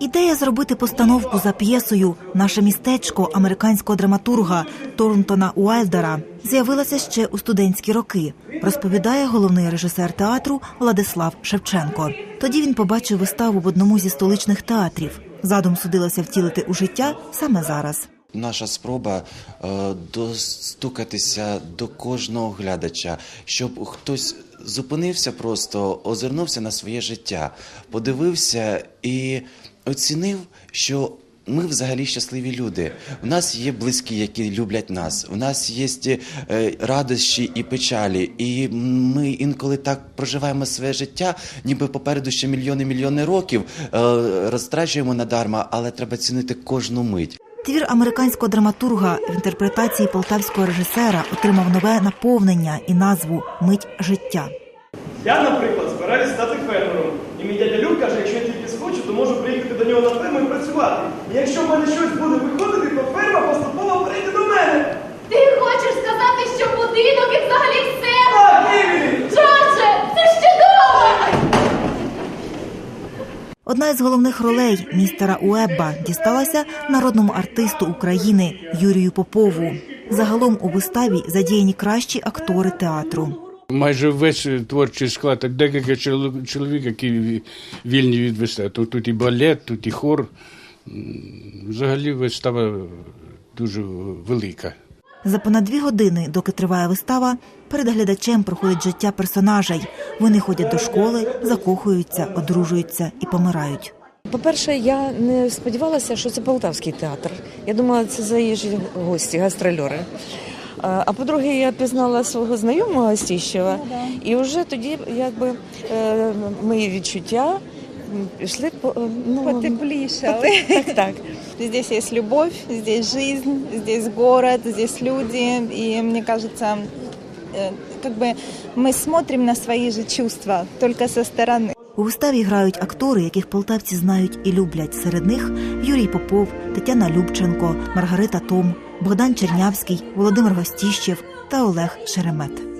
Ідея зробити постановку за п'єсою Наше містечко американського драматурга Торнтона Уайлдера з'явилася ще у студентські роки, розповідає головний режисер театру Владислав Шевченко. Тоді він побачив виставу в одному зі столичних театрів. Задум судилося втілити у життя саме зараз. Наша спроба е, достукатися до кожного глядача, щоб хтось зупинився просто, озирнувся на своє життя, подивився і оцінив, що ми взагалі щасливі люди. У нас є близькі, які люблять нас. У нас є е, радощі і печалі. І ми інколи так проживаємо своє життя, ніби попереду ще мільйони мільйони років е, розтрачуємо надарма, але треба цінити кожну мить. Твір американського драматурга в інтерпретації полтавського режисера отримав нове наповнення і назву Мить життя. Я, наприклад, збираюся стати фермером. І мій дядя Люк каже, якщо я тільки схочу, то можу приїхати до нього на ферму і працювати. І якщо в мене щось буде виходити, то ферма поступово прийде до мене. Ти хочеш сказати, що будинок і взагалі все? Так, Емілі! Джордже, це ж чудово! Одна із головних ролей містера Уебба дісталася народному артисту України Юрію Попову. Загалом у виставі задіяні кращі актори театру. Майже весь творчий склад, так декілька чоло- чоловік, які вільні від вистави. Тут, тут і балет, тут і хор. Взагалі вистава дуже велика. За понад дві години, доки триває вистава, перед глядачем проходить життя персонажей. Вони ходять до школи, закохуються, одружуються і помирають. По-перше, я не сподівалася, що це полтавський театр. Я думала, це заїжджі гості, гастрольори. А по-друге, я пізнала свого знайомого Гостіщева, і вже тоді якби е, мої відчуття пішли по е, ну, Потеплішали. так, так. Здесь есть любовь, здесь жизнь, здесь город, здесь люди. И мне кажется, как бы мы смотрим на свои же чувства, только со стороны. У виставі грають актори, яких полтавці знають і люблять. Серед них Юрій Попов, Тетяна Любченко, Маргарита Том, Богдан Чернявський, Володимир Гостіщев та Олег Шеремет.